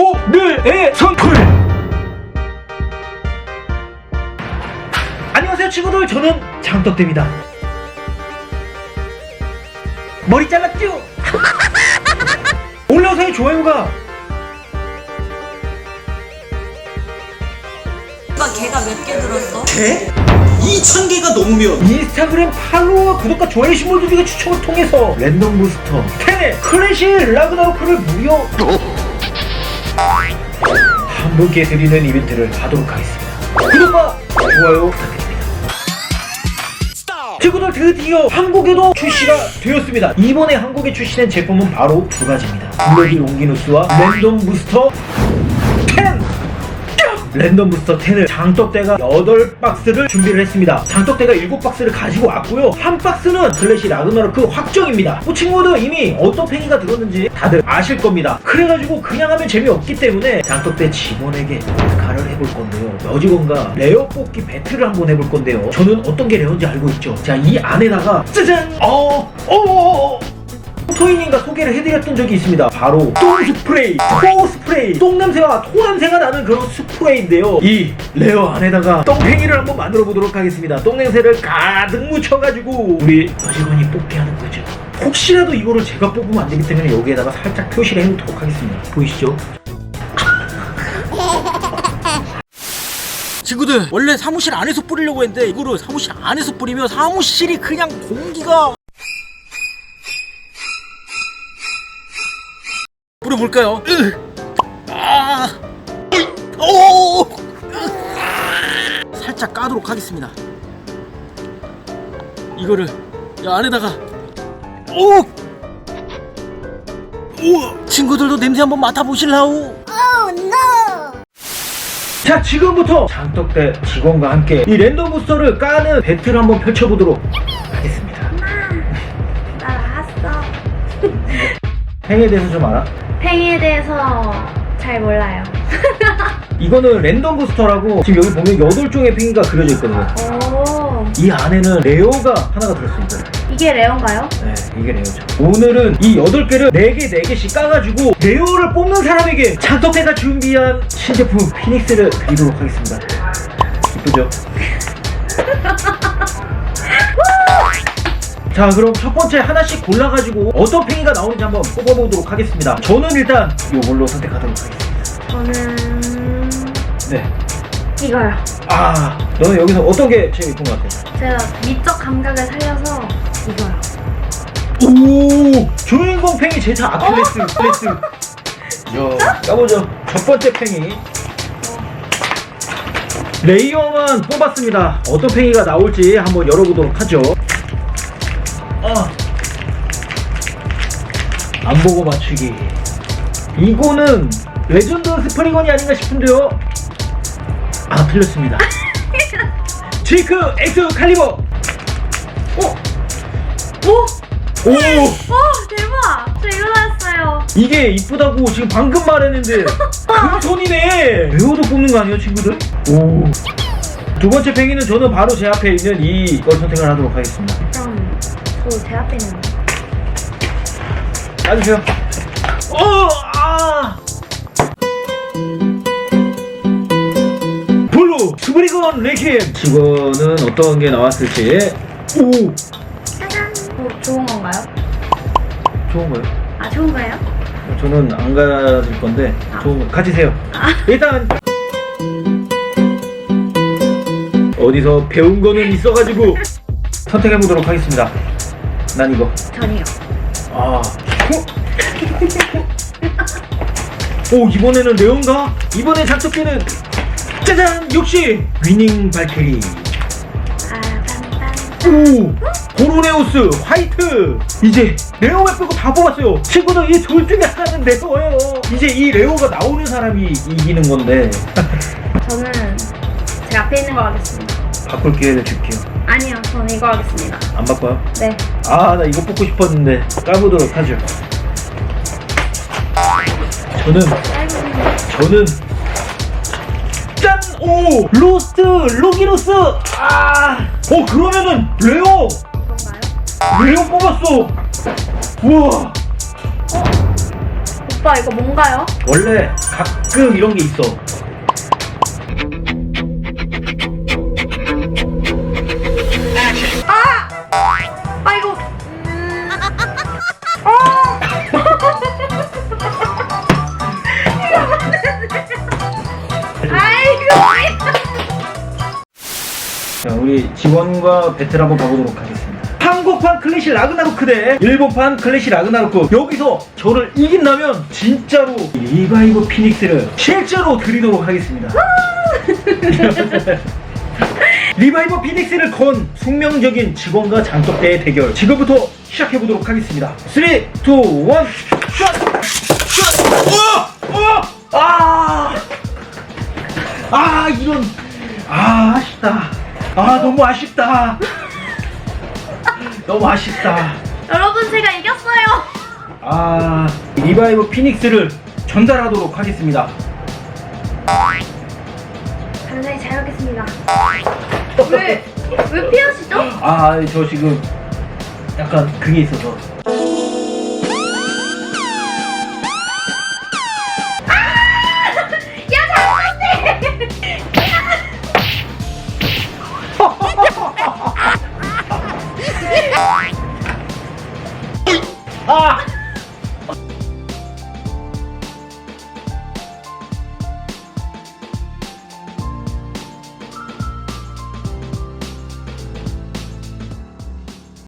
오늘의 선풀. 안녕하세요 친구들. 저는 장떡대입니다. 머리 잘랐죠? 올라오세요 좋아요가. 오빠 걔가 몇 개 들었어? 개? 2,000개가 넘으면. 인스타그램 팔로우와 구독과 좋아요 신고들 중에 추첨을 통해서 랜덤 부스터. 10의 클래시 라그나로크를 무려 한 분께 드리는 이벤트를 하도록 하겠습니다. 구독과 좋아요 부탁드립니다. 친구들 드디어 한국에도 출시가 되었습니다. 이번에 한국에 출시된 제품은 바로 두 가지입니다. 블러디 롱기누스와 랜덤 부스터 10 랜덤 부스터 10을 장떡대가 8박스를 준비를 했습니다. 장떡대가 7박스를 가지고 왔고요. 한 박스는 클래시 라그나로크 확정입니다. 뭐 친구들 이미 어떤 팽이가 들었는지 다들 아실 겁니다. 그래가지고 그냥 하면 재미없기 때문에 장떡대 직원에게 칼을 해볼 건데요. 여직원과 레어 뽑기 배틀을 한번 해볼 건데요. 저는 어떤 게 레어인지 알고 있죠. 자, 이 안에다가 짜잔! 어, 어, 어, 어. 토이님과 소개를 해드렸던 적이 있습니다. 바로 똥 스프레이, 토 스프레이, 똥 냄새와 토 냄새가 나는 그런 스프레이인데요. 이 레어 안에다가 똥팽이를 한번 만들어 보도록 하겠습니다. 똥 냄새를 가득 묻혀가지고 우리 여직원이 뽑게 하는 거죠. 혹시라도 이거를 제가 뽑으면 안 되기 때문에 여기에다가 살짝 표시를 해놓도록 하겠습니다. 보이시죠? 친구들 원래 사무실 안에서 뿌리려고 했는데 이거를 사무실 안에서 뿌리면 사무실이 그냥 공기가 볼까요? 으. 아, 오, 으. 살짝 까도록 하겠습니다. 이거를 이 안에다가 오, 오, 친구들도 냄새 한번 맡아보실라우? 자 지금부터 장떡대 직원과 함께 이 랜덤 부스터를 까는 배틀을 한번 펼쳐보도록 하겠습니다. 나 나왔어. 팽에 대해서 좀 알아? 팽이에 대해서 잘 몰라요. 이거는 랜덤 부스터라고 지금 여기 보면 8종의 팽이가 그려져 있거든요. 오, 이 안에는 레오가 하나가 들었습니다. 이게 레온가요? 네, 이게 레오죠. 오늘은 이 8개를 4개, 4개씩 까가지고 레오를 뽑는 사람에게 장떡대가 준비한 신제품 피닉스를 드리도록 하겠습니다. 이쁘죠? 자, 그럼 첫 번째 하나씩 골라가지고 어떤 팽이가 나오는지 한번 뽑아보도록 하겠습니다. 저는 일단 이걸로 선택하도록 하겠습니다. 저는 네. 이거요. 아, 너는 여기서 어떤 게 제일 예쁜 것 같아? 제가 미적 감각을 살려서 이거요. 오 주인공 팽이 제자 아킬레스 클래스 야 까보죠 첫 번째 팽이 레이어만 뽑았습니다 어떤 팽이가 나올지 한번 열어보도록 하죠 안 보고 맞추기 이거는 레전드 스프리건이 아닌가 싶은데요 아 틀렸습니다 지크 엑스 칼리버 어? 오! 오! 오! 대박! 저 이거 나왔어요. 이게 이쁘다고 지금 방금 말했는데 금손이네 레오도 뽑는 거 아니에요 친구들? 오 두 번째 팽이는 저는 바로 제 앞에 있는 이걸 선택을 하도록 하겠습니다 그럼 저제 앞에 있는 거. 까주세요 어! 아! 블루 스브리건 레퀴엠 직원은 어떤 게 나왔을지 오! 짜잔! 뭐 좋은 건가요? 좋은 거요? 아, 좋은 거예요? 저는 안 가질 건데 좋은 거 가지세요. 일단 어디서 배운 거는 있어가지고 선택해 보도록 하겠습니다. 난 이거. 전이요. 아. 오 이번에는 레온가? 이번에 작전기는 짜잔 역시 위닝 발키리. 오! 고로네오스 화이트! 이제 레오만 빼고 다 뽑았어요. 친구들 이 둘 중에 하나는 레오예요. 이제 이 레오가 나오는 사람이 이기는 건데 저는 제 앞에 있는 거 하겠습니다. 바꿀 기회를 줄게요. 아니요, 저는 이거 하겠습니다. 안 바꿔요? 네. 아 나 이거 뽑고 싶었는데 까보도록 하죠. 저는 저는 짠! 오! 로스트! 로기로스! 아! 어 그러면은 레오! 레오 뽑았어! 우와! 오빠 이거 뭔가요? 원래 가끔 이런 게 있어. 아 직원과 배틀 한번 가보도록 하겠습니다. 한국판 클래시 라그나로크 대 일본판 클래시 라그나로크 여기서 저를 이긴다면 진짜로 리바이브 피닉스를 실제로 드리도록 하겠습니다. 리바이브 피닉스를 건 숙명적인 직원과 장독대의 대결 지금부터 시작해보도록 하겠습니다. 3, 2, 1, 샷! 샷! 어! 어! 아! 아 이런 아 아쉽다 아 너무 아쉽다. 너무 아쉽다. 여러분 제가 이겼어요. 아 리바이브 피닉스를 전달하도록 하겠습니다. 감사히 잘 먹겠습니다. 왜? 왜 피하시죠? 아 저 지금 약간 그게 있어서